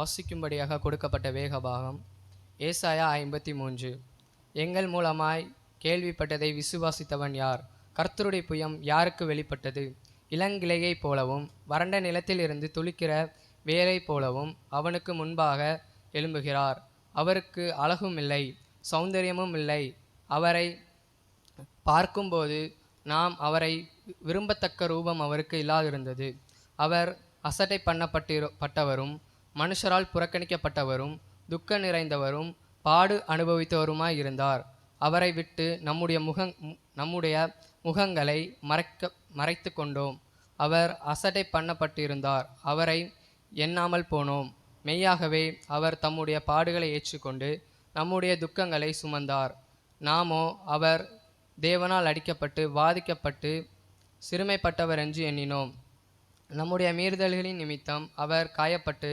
வாசிக்கும்படியாக கொடுக்கப்பட்ட வேகபாகம். ஏசாயா ஐம்பத்தி மூன்று எங்கள் மூலமாய் கேள்விப்பட்டதை விசுவாசித்தவன் யார்? கர்த்தருடைய புயம் யாருக்கு வெளிப்பட்டது? இளங்கிளையைப் போலவும் வறண்ட நிலத்திலிருந்து துளிக்கிற வேலை போலவும் அவனுக்கு முன்பாக எழும்புகிறார். அவருக்கு அழகும் இல்லை சௌந்தரியமும் இல்லை. அவரை பார்க்கும்போது நாம் அவரை விரும்பத்தக்க ரூபம் அவருக்கு இல்லாதிருந்தது. அவர் அசட்டை பண்ணப்பட்டிரு பட்டவரும் மனுஷரால் புறக்கணிக்கப்பட்டவரும் துக்க நிறைந்தவரும் பாடு அனுபவித்தவருமாய் இருந்தார் அவரை விட்டு நம்முடைய முகங் நம்முடைய முகங்களை மறைக்க மறைத்து கொண்டோம். அவர் அசட்டை பண்ணப்பட்டிருந்தார். அவரை எண்ணாமல் போனோம். மெய்யாகவே அவர் தம்முடைய பாடுகளை ஏற்றுக்கொண்டு நம்முடைய துக்கங்களை சுமந்தார். நாமோ அவர் தேவனால் அடிக்கப்பட்டு வாதிக்கப்பட்டு சிறுமைப்பட்டவர் என்று எண்ணினோம். நம்முடைய மீறுதல்களின் நிமித்தம் அவர் காயப்பட்டு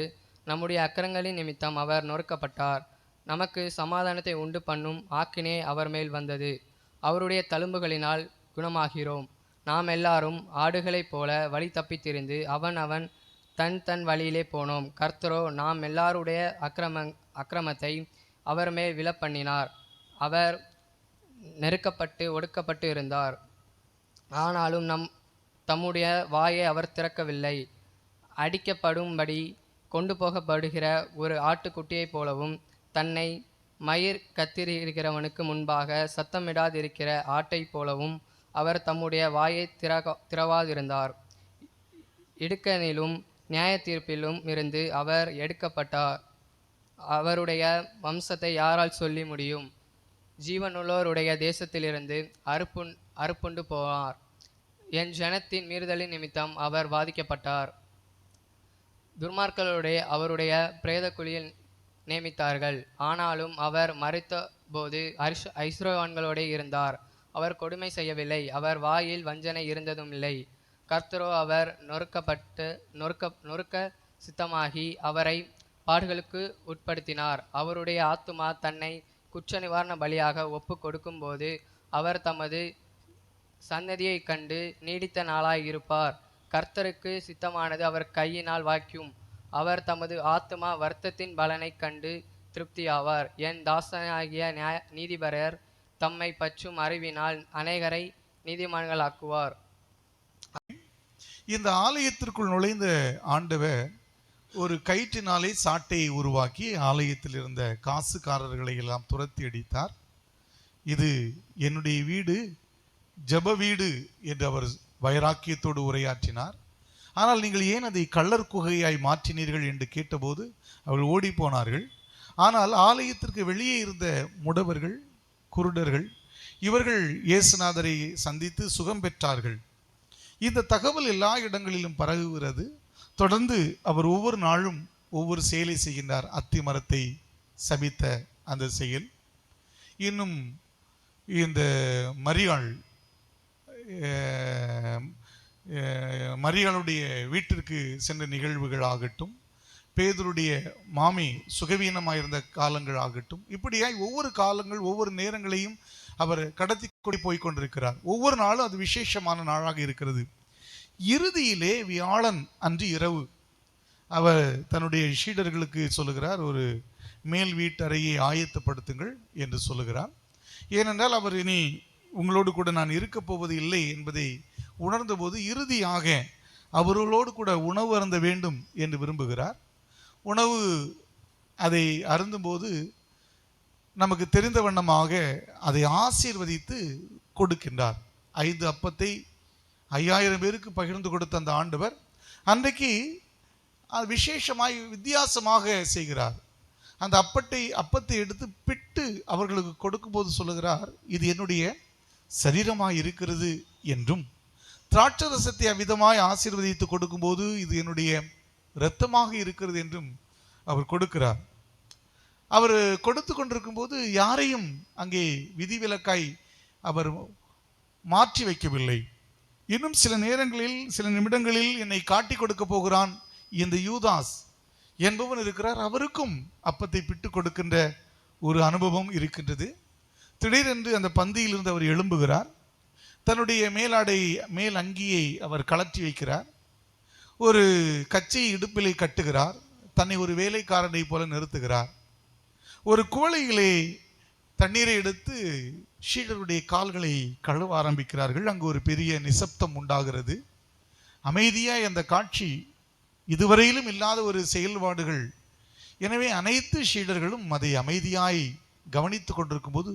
நம்முடைய அக்கிரங்களின் நிமித்தம் அவர் நொறுக்கப்பட்டார். நமக்கு சமாதானத்தை உண்டு பண்ணும் ஆக்கினே அவர் மேல் வந்தது. அவருடைய தழும்புகளினால் குணமாகிறோம். நாம் எல்லாரும் ஆடுகளைப் போல வழி தப்பித்திருந்து அவன் அவன் தன் தன் வழியிலே போனோம். கர்த்தரோ நாம் எல்லாருடைய அக்கிரம அக்கிரமத்தை அவர் மேல் விழப்பண்ணினார் அவர் நெருக்கப்பட்டு ஒடுக்கப்பட்டு இருந்தார். ஆனாலும் நம் தம்முடைய வாயை அவர் திறக்கவில்லை. அடிக்கப்படும்படி கொண்டு போகப்படுகிற ஒரு ஆட்டுக்குட்டியைப் போலவும் தன்னை மயிர் கத்திரிக்கிறவனுக்கு முன்பாக சத்தமிடாதிருக்கிற ஆட்டைப் போலவும் அவர் தம்முடைய வாயை திறக திறவாதிருந்தார். இடுக்கனிலும் நியாய தீர்ப்பிலும் இருந்து அவர் எடுக்கப்பட்டார் அவருடைய வம்சத்தை யாரால் சொல்லி முடியும்? ஜீவனுள்ளோருடைய தேசத்திலிருந்து அறுப்புண் அறுப்புண்டு போவார் என் ஜனத்தின் மீறுதலின் நிமித்தம் அவர் வாதிக்கப்பட்டார். துர்மார்களுடைய அவருடைய பிரேத குழியில் நியமித்தார்கள். ஆனாலும் அவர் மறைத்த போது ஐஸ் ஐஸ்வரவான்களோடே இருந்தார். அவர் கொடுமை செய்யவில்லை. அவர் வாயில் வஞ்சனை இருந்ததும் இல்லை கர்த்தரோ அவர் நொறுக்கப்பட்டு நொறுக்க நொறுக்க சித்தமாகி அவரை பாடுகளுக்கு உட்படுத்தினார். அவருடைய ஆத்துமா தன்னை குற்ற நிவாரண பலியாக ஒப்பு கொடுக்கும்போது அவர் தமது சன்னதியைக் கண்டு நீடித்த நாளாய் இருப்பார் கர்த்தருக்கு சித்தமானது அவர் கையினால் வாய்க்கும். அவர் தமது ஆத்துமா வருத்தத்தின் பலனைக் கண்டு திருப்தியாவார். என் தாசனாகிய நியாய நீதிபரர் தம்மை பற்றும் அறிவினால் அநேகரை நீதிமான்களாக்குவார். இந்த ஆலயத்திற்குள் நுழைந்த ஆண்டவர் ஒரு கயிற்றினாலே சாட்டையை உருவாக்கி ஆலயத்தில் இருந்த காசுக்காரர்களை எல்லாம் துரத்தி அடித்தார். இது என்னுடைய வீடு ஜெப வீடு என்று அவர் வைராக்கியத்தோடு உரையாற்றினார். ஆனால் நீங்கள் ஏன் அதை கள்ளர் குகையாய் மாற்றினீர்கள்? என்று கேட்டபோது அவர்கள் ஓடி போனார்கள். ஆனால் ஆலயத்திற்கு வெளியே இருந்த முடவர்கள் குருடர்கள் இவர்கள் இயேசுநாதரை சந்தித்து சுகம் பெற்றார்கள். இந்த தகவல் எல்லா இடங்களிலும் பரவுகிறது. தொடர்ந்து அவர் ஒவ்வொரு நாளும் ஒவ்வொரு செயலை செய்கின்றார். அத்தி மரத்தை சபித்த அந்த செயல். இன்னும் இந்த மரியாள் மரியாளுடைய வீட்டிற்கு சென்ற நிகழ்வுகள் ஆகட்டும் பேதருடைய மாமி சுகவீனமாயிருந்த காலங்கள் ஆகட்டும் இப்படியாய் ஒவ்வொரு காலங்கள் ஒவ்வொரு நேரங்களையும் அவர் கடத்தி கொடி போய் கொண்டிருக்கிறார். ஒவ்வொரு நாளும் அது விசேஷமான நாளாக இருக்கிறது. இறுதியிலே வியாழன் அன்று இரவு அவர் தன்னுடைய ஷீடர்களுக்கு சொல்லுகிறார் ஒரு மேல் வீட்டறையை ஆயத்தப்படுத்துங்கள் என்று சொல்லுகிறார். ஏனென்றால் அவர் இனி உங்களோடு கூட நான் இருக்கப் போவது இல்லை என்பதை உணர்ந்தபோது இறுதியாக அவர்களோடு கூட உணவு அருந்த வேண்டும் என்று விரும்புகிறார். உணவு அதை அருந்தும்போது நமக்கு தெரிந்த வண்ணமாக அதை ஆசீர்வதித்து கொடுக்கின்றார். ஐந்து அப்பத்தை ஐயாயிரம் பேருக்கு பகிர்ந்து கொடுத்த அந்த ஆண்டவர் அன்றைக்கு விசேஷமாய் வித்தியாசமாக செய்கிறார். அந்த அப்பட்டை அப்பத்தை எடுத்து பிட்டு அவர்களுக்கு கொடுக்கும்போது சொல்லுகிறார் இது என்னுடைய சரீரமாய் இருக்கிறது என்றும் திராட்சரசத்தை அவ்விதமாய் ஆசீர்வதித்து கொடுக்கும்போது இது என்னுடைய இரத்தமாக இருக்கிறது என்றும் அவர் கொடுக்கிறார். அவர் கொடுத்து கொண்டிருக்கும் போது யாரையும் அங்கே விதிவிலக்காய் அவர் மாற்றி வைக்கவில்லை. இன்னும் சில நேரங்களில் சில நிமிடங்களில் என்னை காட்டி கொடுக்க போகிறான் இந்த யூதாஸ் என்பவன் இருக்கிறார். அவருக்கும் அப்பத்தை பிட்டு கொடுக்கின்ற ஒரு அனுபவம் இருக்கின்றது. திடீரென்று அந்த பந்தியிலிருந்து அவர் எழும்புகிறார். தன்னுடைய மேலாடை மேல் அங்கியை அவர் கலற்றி வைக்கிறார். ஒரு கச்சையை இடுப்பிலை கட்டுகிறார். தன்னை ஒரு வேலைக்காரனை போல நிறுத்துகிறார். ஒரு குவளையிலே தண்ணீரை எடுத்து ஷீடருடைய கால்களை கழுவ ஆரம்பிக்கிறார்கள். அங்கு ஒரு பெரிய நிசப்தம் உண்டாகிறது. அமைதியாய் அந்த காட்சி இதுவரையிலும் இல்லாத ஒரு செயல்பாடுகள். எனவே அனைத்து ஷீடர்களும் அதை அமைதியாய் கவனித்து கொண்டிருக்கும் போது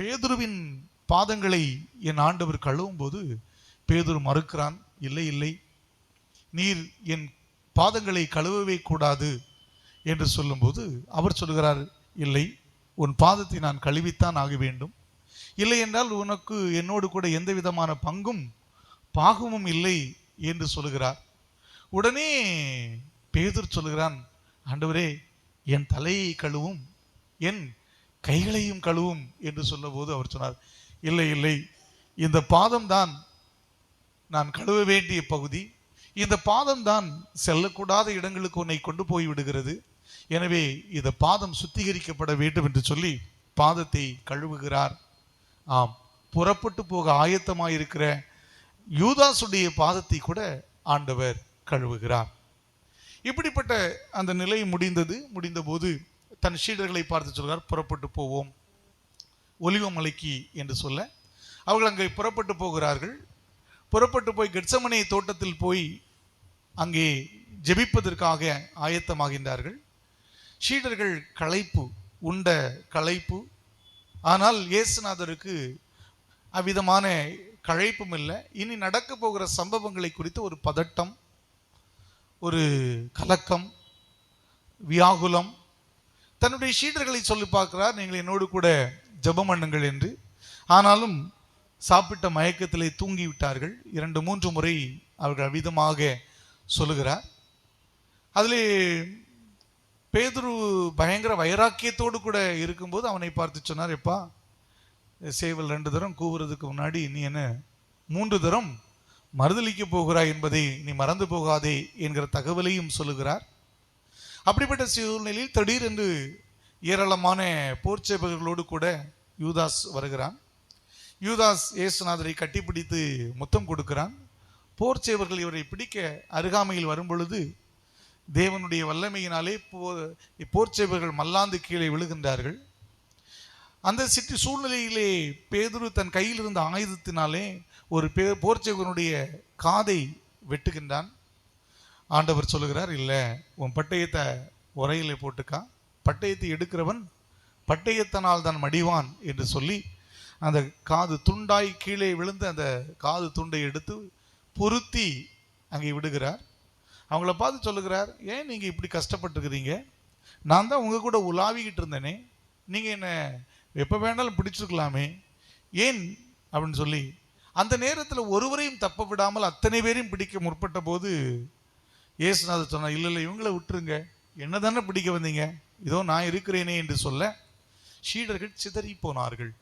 பேதுருவின் பாதங்களை என் ஆண்டவர் கழுவும் போது பேதுரு மறுக்கிறான் இல்லை இல்லை. நீர் என் பாதங்களை கழுவவே கூடாது என்று சொல்லும்போது அவர் சொல்கிறார் இல்லை உன் பாதத்தை நான் கழுவித்தான் ஆக வேண்டும். இல்லை என்றால் உனக்கு என்னோடு கூட எந்த விதமான பங்கும் பாகமும் இல்லை என்று சொல்லுகிறார் உடனே பேதுர் சொல்லுகிறான் ஆண்டவரே என் தலையை கழுவும் என் கைகளையும் கழுவும் என்று சொன்னபோது அவர் சொன்னார் இல்லை இல்லை இந்த பாதம்தான் நான் கழுவ வேண்டிய பகுதி. இந்த பாதம் தான் செல்லக்கூடாத இடங்களுக்கு உன்னை கொண்டு போய் விடுகிறது. எனவே இந்த பாதம் சுத்திகரிக்கப்பட வேண்டும் என்று சொல்லி பாதத்தை கழுவுகிறார். ஆம் புறப்பட்டு போக ஆயத்தமாயிருக்கிற யூதாசுடைய பாதத்தை கூட ஆண்டவர் கழுவுகிறார். இப்படிப்பட்ட அந்த நிலை முடிந்தது. முடிந்தபோது தன் சீடர்களை பார்த்து சொல்கிறார் புறப்பட்டு போவோம். ஒலிவமலைக்கு என்று சொல்ல. அவர்கள் அங்கே புறப்பட்டு போகிறார்கள். புறப்பட்டு போய் கெட்சமனை தோட்டத்தில் போய் அங்கே ஜெபிப்பதற்காக ஆயத்தமாகின்றார்கள். சீடர்கள் களைப்பு உண்ட களைப்பு. ஆனால் இயேசுநாதருக்கு அவ்விதமான களைப்பும் இல்லை. இனி நடக்க போகிற சம்பவங்களை குறித்து ஒரு பதட்டம் ஒரு கலக்கம் வியாகுலம் தன்னுடைய சீடர்களை சொல்லி பார்க்கிறார் நீங்கள் என்னோடு கூட ஜெபம் பண்ணுங்கள் என்று. ஆனாலும் சாப்பிட்ட மயக்கத்திலே தூங்கி விட்டார்கள் இரண்டு மூன்று முறை அவர்கள் அவிதமாக சொல்லுகிறார். அதிலே பேதுரு பயங்கர வைராக்கியத்தோடு கூட இருக்கும்போது அவனை பார்த்து சொன்னார் எப்பா சேவல் ரெண்டு தரம் கூவுறதுக்கு முன்னாடி நீ என்ன மூன்று தரம் மறுதளிக்க போகிறாய் என்பதை நீ மறந்து போகாதே என்கிற தகவலையும் சொல்லுகிறார். அப்படிப்பட்ட சூழ்நிலையில் திடீரென்று ஏராளமான போர்ச்சேபர்களோடு கூட யூதாஸ் வருகிறான். யூதாஸ் இயேசுநாதரை கட்டிப்பிடித்து முத்தம் கொடுக்கிறான். போர்ச்சேவர்கள் இவரை பிடிக்க அருகாமையில் வரும்பொழுது தேவனுடைய வல்லமையினாலே போ போர்ச்சேவர்கள் மல்லாந்து கீழே விழுகின்றார்கள். அந்த சிட்டி சூழ்நிலையிலே பேதுரு தன் கையில் இருந்த ஆயுதத்தினாலே ஒரு பே போர்ச்சேவனுடைய காதை வெட்டுகின்றான். ஆண்டவர் சொல்லுகிறார் இல்லை உன் பட்டயத்தை உரையிலே போட்டுக்கா பட்டயத்தை எடுக்கிறவன் பட்டயத்தினால் தான் மடிவான் என்று சொல்லி அந்த காது துண்டாய் கீழே விழுந்து அந்த காது துண்டை எடுத்து பொருத்தி அங்கே விடுகிறார். அவங்கள பார்த்து சொல்லுகிறார் ஏன் நீங்கள் இப்படி கஷ்டப்பட்டுருக்கிறீங்க? நான் தான் உங்கள் கூட உலாவிக்கிட்டு இருந்தேனே. நீங்கள் என்ன எப்போ வேணாலும் பிடிச்சிருக்கலாமே. ஏன்? அப்படின்னு சொல்லி அந்த நேரத்தில் ஒருவரையும் தப்ப விடாமல் அத்தனை பேரையும் பிடிக்க முற்பட்ட போது இயேசுநாதர் சொன்னார் இல்லை இல்லை இவங்கள விட்டுருங்க. என்ன தானே பிடிக்க வந்தீங்க? இதோ நான் இருக்கிறேனே என்று சொல்ல சீடர்கள் சிதறி போனார்கள்.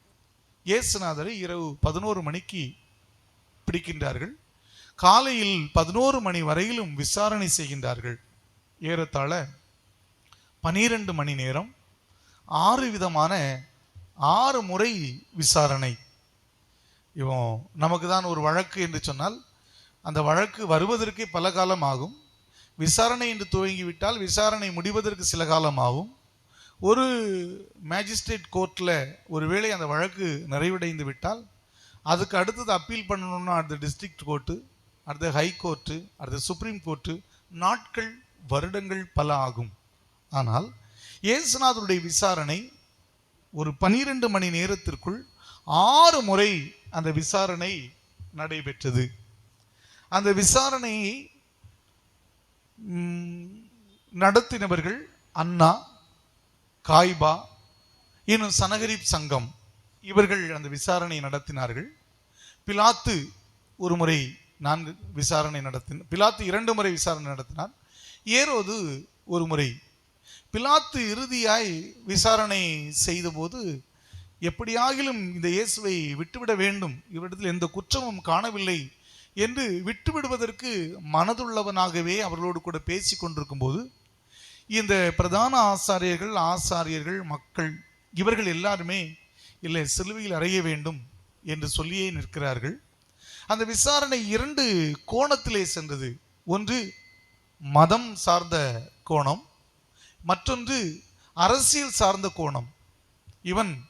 இயேசுநாதரை இரவு பதினோரு மணிக்கு பிடிக்கின்றார்கள். காலையில் பதினோரு மணி வரையிலும் விசாரணை செய்கின்றார்கள். ஏறத்தாழ பனிரெண்டு மணி நேரம். ஆறு விதமான ஆறு முறை விசாரணை. இவன் நமக்கு தான் ஒரு வழக்கு என்று சொன்னால் அந்த வழக்கு வருவதற்கே பல காலம் ஆகும். விசாரணை என்று துவங்கிவிட்டால் விசாரணை முடிவதற்கு சில காலம் ஆகும் ஒரு மேஜிஸ்ட்ரேட் கோர்ட்டில் ஒருவேளை அந்த வழக்கு நிறைவடைந்து விட்டால் அதுக்கு அடுத்தது அப்பீல் பண்ணணும்னா அடுத்த டிஸ்ட்ரிக்ட் கோர்ட்டு அடுத்த ஹை கோர்ட்டு அடுத்த சுப்ரீம் கோர்ட்டு நாட்கள் வருடங்கள் பல ஆகும். ஆனால் ஏசுநாதருடைய விசாரணை ஒரு பனிரெண்டு மணி நேரத்திற்குள் ஆறு முறை அந்த விசாரணை நடைபெற்றது. அந்த விசாரணையை நடத்தினவர்கள் அண்ணா காய்பா இன்னும் சனகரிப் சங்கம் இவர்கள் அந்த விசாரணை நடத்தினார்கள். பிலாத்து ஒரு முறை நான்கு விசாரணை நடத்தின பிலாத்து இரண்டு முறை விசாரணை நடத்தினார். ஏரோது ஒரு முறை பிலாத்து இறுதியாய் விசாரணை செய்தபோது எப்படியாகிலும் இந்த இயேசுவை விட்டுவிட வேண்டும் இவரிடத்தில் எந்த குற்றமும் காணவில்லை என்று விட்டுவிடுவதற்கு மனதுள்ளவனாகவே அவர்களோடு கூட பேசி கொண்டிருக்கும்போது இந்த பிரதான ஆசாரியர்கள் ஆசாரியர்கள் மக்கள் இவர்கள் எல்லாருமே இல்லை சிலுவையில் அறைய வேண்டும் என்று சொல்லியே நிற்கிறார்கள். அந்த விசாரணை இரண்டு கோணத்திலே சென்றது. ஒன்று மதம் சார்ந்த கோணம். மற்றொன்று அரசியல் சார்ந்த கோணம். இவன்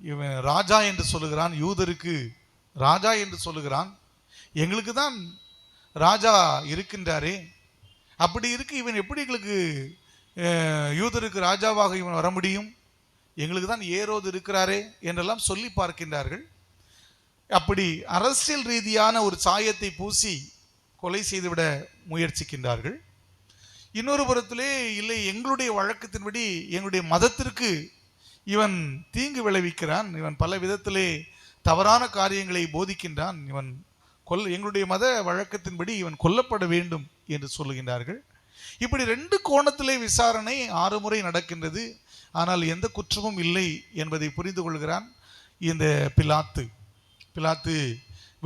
இவன் ராஜா என்று சொல்லுகிறான் யூதருக்கு ராஜா என்று சொல்லுகிறான் எங்களுக்கு தான் ராஜா இருக்கின்றாரே. அப்படி இருக்கு இவன் எப்படி எங்களுக்கு யூதருக்கு ராஜாவாக இவன் வர முடியும்? எங்களுக்கு தான் ஏரோது இருக்கிறாரே என்றெல்லாம் சொல்லி பார்க்கின்றார்கள். அப்படி அரசியல் ரீதியான ஒரு சாயத்தை பூசி கொலை செய்துவிட முயற்சிக்கின்றார்கள். இன்னொரு புறத்திலே இல்லை எங்களுடைய வழக்கத்தின்படி எங்களுடைய மதத்திற்கு இவன் தீங்கு விளைவிக்கிறான். இவன் பல விதத்திலே தவறான காரியங்களை போதிக்கின்றான். இவன் கொல் எங்களுடைய மத வழக்கத்தின்படி இவன் கொல்லப்பட வேண்டும் என்று சொல்லுகின்றார்கள். இப்படி ரெண்டு கோணத்திலே விசாரணை ஆறு முறை நடக்கின்றது. ஆனால் எந்த குற்றமும் இல்லை என்பதை புரிந்து கொள்கிறான் இந்த பிலாத்து. பிலாத்து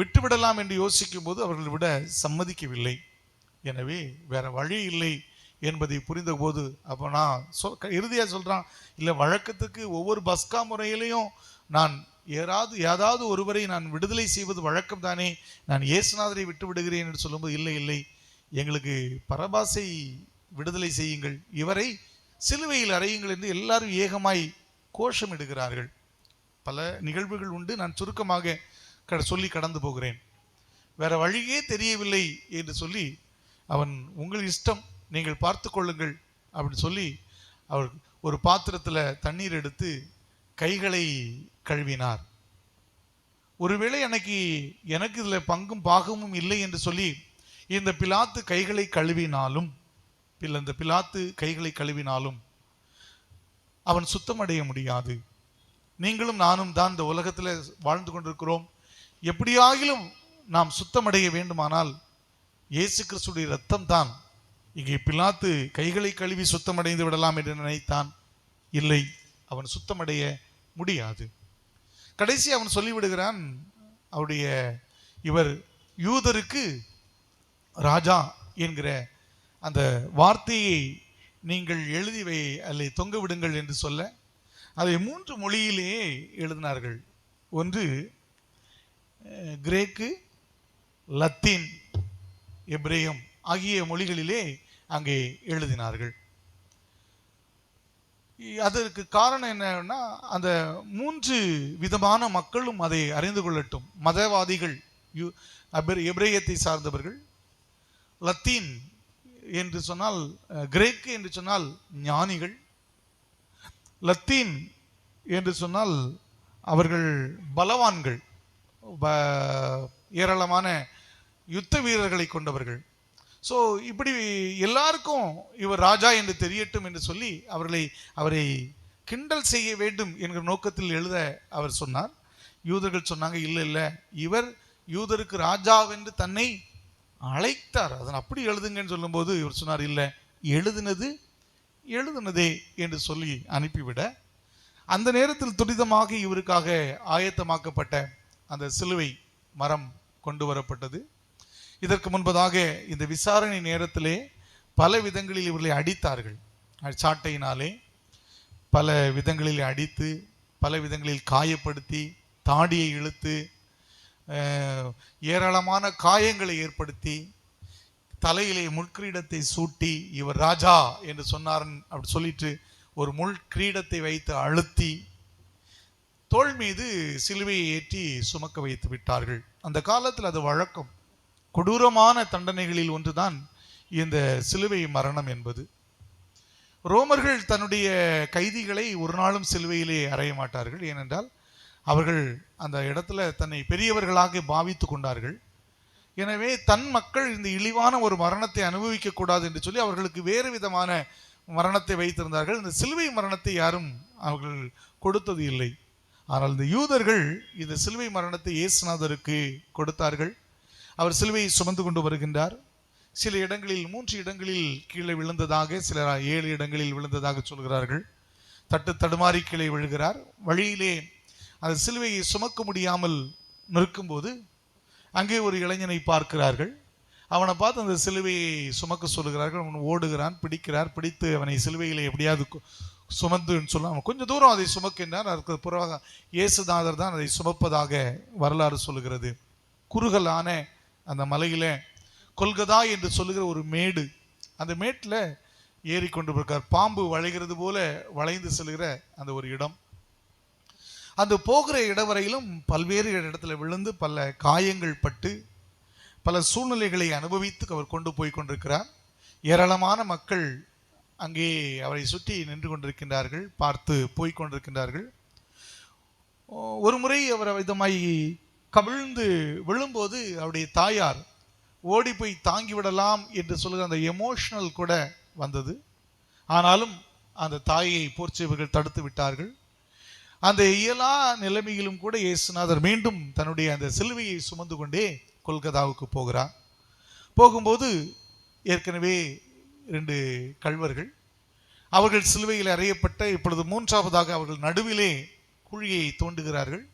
விட்டுவிடலாம் என்று யோசிக்கும் போது அவர்கள் விட சம்மதிக்கவில்லை. எனவே வேற வழி இல்லை என்பதை புரிந்தபோது அப்போ நான் சொல் இறுதியாக சொல்கிறான் இல்லை வழக்கத்துக்கு ஒவ்வொரு பஸ்கா முறையிலையும் நான் ஏதாவது ஏதாவது ஒருவரை நான் விடுதலை செய்வது வழக்கம் தானே நான் இயேசுநாதரை விட்டு விடுகிறேன் என்று சொல்லும்போது இல்லை இல்லை எங்களுக்கு பரபாசை விடுதலை செய்யுங்கள். இவரை சிலுவையில் அறையுங்கள் என்று எல்லாரும் ஏகமாய் கோஷமிடுகிறார்கள் பல நிகழ்வுகள் உண்டு. நான் சுருக்கமாக கட சொல்லி கடந்து போகிறேன். வேற வழியே தெரியவில்லை என்று சொல்லி அவன் உங்கள் இஷ்டம் நீங்கள் பார்த்து கொள்ளுங்கள் அப்படின்னு சொல்லி அவர் ஒரு பாத்திரத்தில் தண்ணீர் எடுத்து கைகளை கழுவினார். ஒருவேளை எனக்கு எனக்கு இதில் பங்கும் பாகமும் இல்லை என்று சொல்லி இந்த பிலாத்து கைகளை கழுவினாலும் பில் இந்த பிலாத்து கைகளை கழுவினாலும் அவன் சுத்தமடைய முடியாது. நீங்களும் நானும் தான் இந்த உலகத்தில் வாழ்ந்து கொண்டிருக்கிறோம். எப்படியாகிலும் நாம் சுத்தமடைய வேண்டுமானால் இயேசு கிறிஸ்துடைய ரத்தம் தான். இங்கே பிலாத்து கைகளை கழுவி சுத்தமடைந்து விடலாம் என்று நினைத்தான். இல்லை அவன் சுத்தமடைய முடியாது. கடைசி அவன் சொல்லிவிடுகிறான் அவருடைய இவர் யூதருக்கு ராஜா என்கிற அந்த வார்த்தையை நீங்கள் எழுதி வை அல்லை தொங்க விடுங்கள் என்று சொல்ல அதை மூன்று மொழியிலேயே எழுதினார்கள். ஒன்று கிரேக்கு லத்தீன் எப்ரேயம் ஆகிய மொழிகளிலே அங்கே எழுதினார்கள். அதற்கு காரணம் என்னன்னா அந்த மூன்று விதமான மக்களும் அதை அறிந்து கொள்ளட்டும். மதவாதிகள் யு எபிரேயத்தை சார்ந்தவர்கள் லத்தீன் என்று சொன்னால் கிரேக்கு என்று சொன்னால் ஞானிகள் லத்தீன் என்று சொன்னால் அவர்கள் பலவான்கள் ஏராளமான யுத்த வீரர்களை கொண்டவர்கள். ஸோ இப்படி எல்லாருக்கும் இவர் ராஜா என்று தெரியட்டும் என்று சொல்லி அவர்களை அவரை கிண்டல் செய்ய வேண்டும் என்கிற நோக்கத்தில் எழுத அவர் சொன்னார். யூதர்கள் சொன்னாங்க இல்லை இல்லை. இவர் யூதருக்கு ராஜாவென்று தன்னை அழைத்தார். அதன் அப்படி எழுதுங்கன்னு சொல்லும்போது இவர் சொன்னார் இல்லை. எழுதினது எழுதினதே என்று சொல்லி அனுப்பிவிட. அந்த நேரத்தில் துரிதமாக இவருக்காக ஆயத்தமாக்கப்பட்ட அந்த சிலுவை மரம் கொண்டு வரப்பட்டது. இதற்கு முன்பதாக இந்த விசாரணை நேரத்திலே பல விதங்களில் இவர்களை அடித்தார்கள். சாட்டையினாலே பல விதங்களில் அடித்து பல விதங்களில் காயப்படுத்தி தாடியை இழுத்து ஏராளமான காயங்களை ஏற்படுத்தி தலையிலே முள்கிரீடத்தை சூட்டி இவர் ராஜா என்று சொன்னார் அப்படி சொல்லிட்டு ஒரு முள் கிரீடத்தை வைத்து அழுத்தி தோள் மீது சிலுவையை ஏற்றி சுமக்க வைத்து விட்டார்கள். அந்த காலத்தில் அது வழக்கம். கொடூரமான தண்டனைகளில் ஒன்றுதான் இந்த சிலுவை மரணம் என்பது. ரோமர்கள் தன்னுடைய கைதிகளை ஒரு நாளும் சிலுவையிலே அறைய மாட்டார்கள். ஏனென்றால் அவர்கள் அந்த இடத்துல தன்னை பெரியவர்களாக பாவித்து கொண்டார்கள். எனவே தன் மக்கள் இந்த இழிவான ஒரு மரணத்தை அனுபவிக்க கூடாது என்று சொல்லி அவர்களுக்கு வேறு விதமான மரணத்தை வைத்திருந்தார்கள். இந்த சிலுவை மரணத்தை யாரும் அவர்கள் கொடுத்தது இல்லை. ஆனால் இந்த யூதர்கள் இந்த சிலுவை மரணத்தை இயேசுநாதருக்கு கொடுத்தார்கள். அவர் சிலுவையை சுமந்து கொண்டு வருகின்றார். சில இடங்களில் மூன்று இடங்களில் கீழே விழுந்ததாக சில ஏழு இடங்களில் விழுந்ததாக சொல்கிறார்கள். தட்டு தடுமாறி கீழே விழுகிறார். வழியிலே அந்த சிலுவையை சுமக்க முடியாமல் நிற்கும்போது அங்கே ஒரு இளைஞனை பார்க்கிறார்கள். அவனை பார்த்து அந்த சிலுவையை சுமக்க சொல்கிறார்கள். அவன் ஓடுகிறான் பிடிக்கிறார். பிடித்து அவனை சிலுவையில் எப்படியாவது சுமந்துன்னு சொல்ல அவன் கொஞ்சம் தூரம் அதை சுமக்கின்றான். அதற்கு புறவாக இயேசுநாதர் தான் அதை சுமப்பதாக வரலாறு சொல்லுகிறது குறுகலான அந்த மலையில் கொல்கதா என்று சொல்லுகிற ஒரு மேடு அந்த மேட்டில் ஏறிக்கொண்டு இருக்கார் பாம்பு வளைகிறது போல வளைந்து செல்கிற அந்த ஒரு இடம். அந்த போகிற இடம் வரையிலும் பல்வேறு இடத்துல விழுந்து பல காயங்கள் பட்டு பல சூழ்நிலைகளை அனுபவித்து அவர் கொண்டு போய் கொண்டிருக்கிறார். ஏராளமான மக்கள் அங்கே அவரை சுற்றி நின்று கொண்டிருக்கின்றார்கள் பார்த்து போய் கொண்டிருக்கின்றார்கள். ஒரு முறை அவர் விதமாய் கவிழ்ந்து விழும்போது அவருடைய தாயார் ஓடி போய் தாங்கி விடலாம் என்று சொல்லுகிற அந்த எமோஷனல் கூட வந்தது. ஆனாலும் அந்த தாயை போர்ச்சேவர்கள் தடுத்து விட்டார்கள். அந்த இயலா நிலைமையிலும் கூட இயேசுநாதர் மீண்டும் தன்னுடைய அந்த சிலுவையை சுமந்து கொண்டே கொல்கத்தாவுக்கு போகிறார். போகும்போது ஏற்கனவே ரெண்டு கழ்வர்கள் அவர்கள் சிலுவையில் அறையப்பட்ட இப்பொழுது மூன்றாவதாக அவர்கள் நடுவிலே குழியை தோண்டுகிறார்கள்.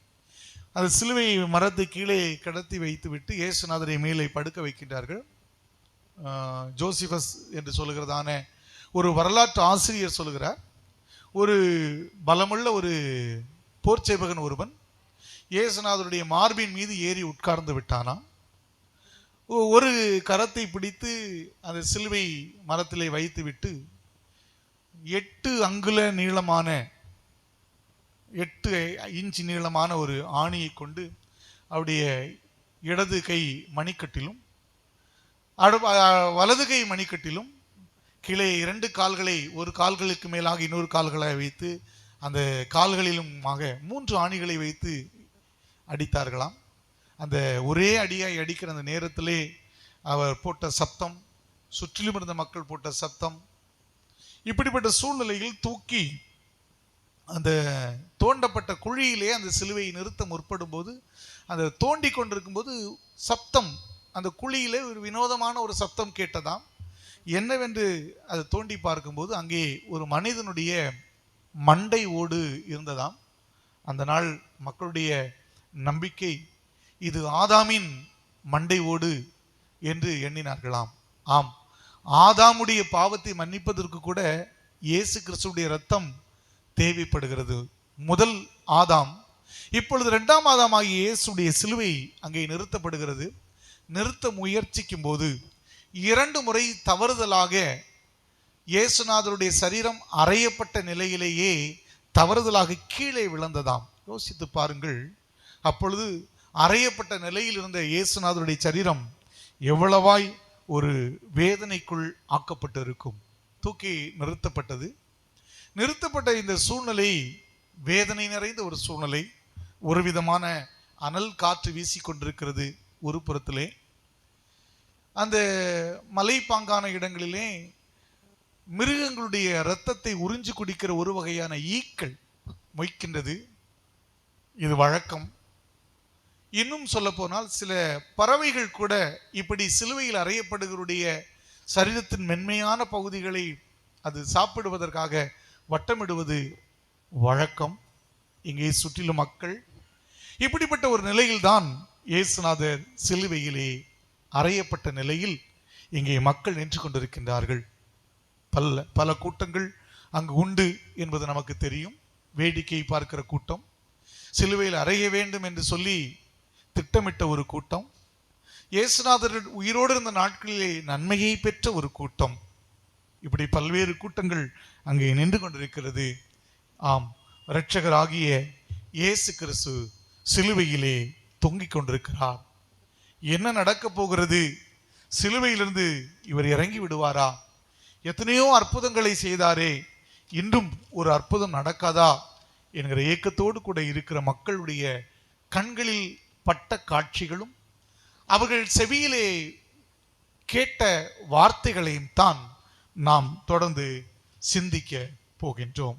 அந்த சிலுவையை மரத்து கீழே கடத்தி வைத்துவிட்டு இயேசுநாதரை மேலே படுக்க வைக்கின்றார்கள். ஜோசிஃபஸ் ஜோசிபஸ் என்று சொல்லுகிறதான ஒரு வரலாற்று ஆசிரியர் சொல்லுகிறார். ஒரு பலமுள்ள ஒரு போர்ச்சேபகன் ஒருவன் இயேசுநாதருடைய மார்பின் மீது ஏறி உட்கார்ந்து விட்டானாம் ஒரு கரத்தை பிடித்து அந்த சிலுவை மரத்திலே வைத்துவிட்டு எட்டு அங்குல நீளமான எட்டு இன்ச் நீளமான ஒரு ஆணியை கொண்டு அவருடைய இடது கை மணிக்கட்டிலும் அடு வலது கை மணிக்கட்டிலும் கீழே இரண்டு கால்களை ஒரு கால்களுக்கு மேலாக இன்னொரு கால்களை வைத்து அந்த கால்களிலுமாக மூன்று ஆணிகளை வைத்து அடித்தார்களாம். அந்த ஒரே அடியாய் அடிக்கிற அந்த நேரத்திலே அவர் போட்ட சத்தம் சுற்றிலும் இருந்த மக்கள் போட்ட சத்தம் இப்படிப்பட்ட சூழ்நிலையில் தூக்கி அந்த தோண்டப்பட்ட குழியிலே அந்த சிலுவையை நிறுத்த முற்படும் போது அந்த தோண்டி கொண்டிருக்கும்போது சப்தம் அந்த குழியிலே ஒரு வினோதமான ஒரு சப்தம் கேட்டதாம். என்னவென்று அதை தோண்டி பார்க்கும்போது அங்கே ஒரு மனிதனுடைய மண்டை ஓடு இருந்ததாம். அந்த நாள் மக்களுடைய நம்பிக்கை இது ஆதாமின் மண்டை ஓடு என்று எண்ணினார்களாம். ஆம் ஆதாமுடைய பாவத்தை மன்னிப்பதற்கு கூட இயேசு கிறிஸ்துடைய ரத்தம் தேவைப்படுகிறது. முதல் ஆதாம். இப்பொழுது இரண்டாம் ஆகிய இயேசுடைய சிலுவை அங்கே நிறுத்தப்படுகிறது. நிறுத்த முயற்சிக்கும் போது இரண்டு முறை தவறுதலாக இயேசுநாதருடைய சரீரம் அறையப்பட்ட நிலையிலேயே தவறுதலாக கீழே விழுந்ததாம். யோசித்து பாருங்கள். அப்பொழுது அறையப்பட்ட நிலையில் இருந்த இயேசுநாதருடைய சரீரம் எவ்வளவாய் ஒரு வேதனைக்குள் ஆக்கப்பட்டு இருக்கும் தூக்கி நிறுத்தப்பட்டது. நிறுத்தப்பட்ட இந்த சூழ்நிலை வேதனை நிறைந்த ஒரு சூழ்நிலை ஒரு விதமான அனல் காற்று வீசிக்கொண்டிருக்கிறது ஒரு புறத்திலே. அந்த மலைப்பாங்கான இடங்களிலே மிருகங்களுடைய இரத்தத்தை உறிஞ்சு குடிக்கிற ஒரு வகையான ஈக்கள் மொய்க்கின்றது. இது வழக்கம். இன்னும் சொல்ல போனால் சில பறவைகள் கூட இப்படி சிலுவையில் அறையப்படுகளுடைய சரீரத்தின் மென்மையான பகுதிகளை அது சாப்பிடுவதற்காக வட்டமிடுவது வழக்கம். இங்கே சுற்றிலும் மக்கள். இப்படிப்பட்ட ஒரு நிலையில்தான் இயேசுநாதர் சிலுவையிலே அறையப்பட்ட நிலையில் இங்கே மக்கள் நின்று கொண்டிருக்கின்றார்கள். பல பல கூட்டங்கள் அங்கு உண்டு என்பது நமக்கு தெரியும். வேடிக்கை பார்க்கிற கூட்டம். சிலுவையில் அறைய வேண்டும் என்று சொல்லி திட்டமிட்ட ஒரு கூட்டம். இயேசுநாதர் உயிரோடு இருந்த நாட்களிலே நன்மையை பெற்ற ஒரு கூட்டம். இப்படி பல்வேறு கூட்டங்கள் அங்கே நின்று கொண்டிருக்கிறது. ஆம் இரட்சகராகிய இயேசு கிறிஸ்து சிலுவையிலே தொங்கிக் கொண்டிருக்கிறார். என்ன நடக்கப் போகிறது? சிலுவையிலிருந்து இவர் இறங்கி விடுவாரா? எத்தனையோ அற்புதங்களை செய்தாரே. இன்றும் ஒரு அற்புதம் நடக்காதா? என்கிற ஏக்கத்தோடு கூட இருக்கிற மக்களுடைய கண்களில் பட்ட காட்சிகளும் அவர்கள் செவியிலே கேட்ட வார்த்தைகளையும் தான் நாம் தொடர்ந்து சிந்திக்க போகின்றோம்.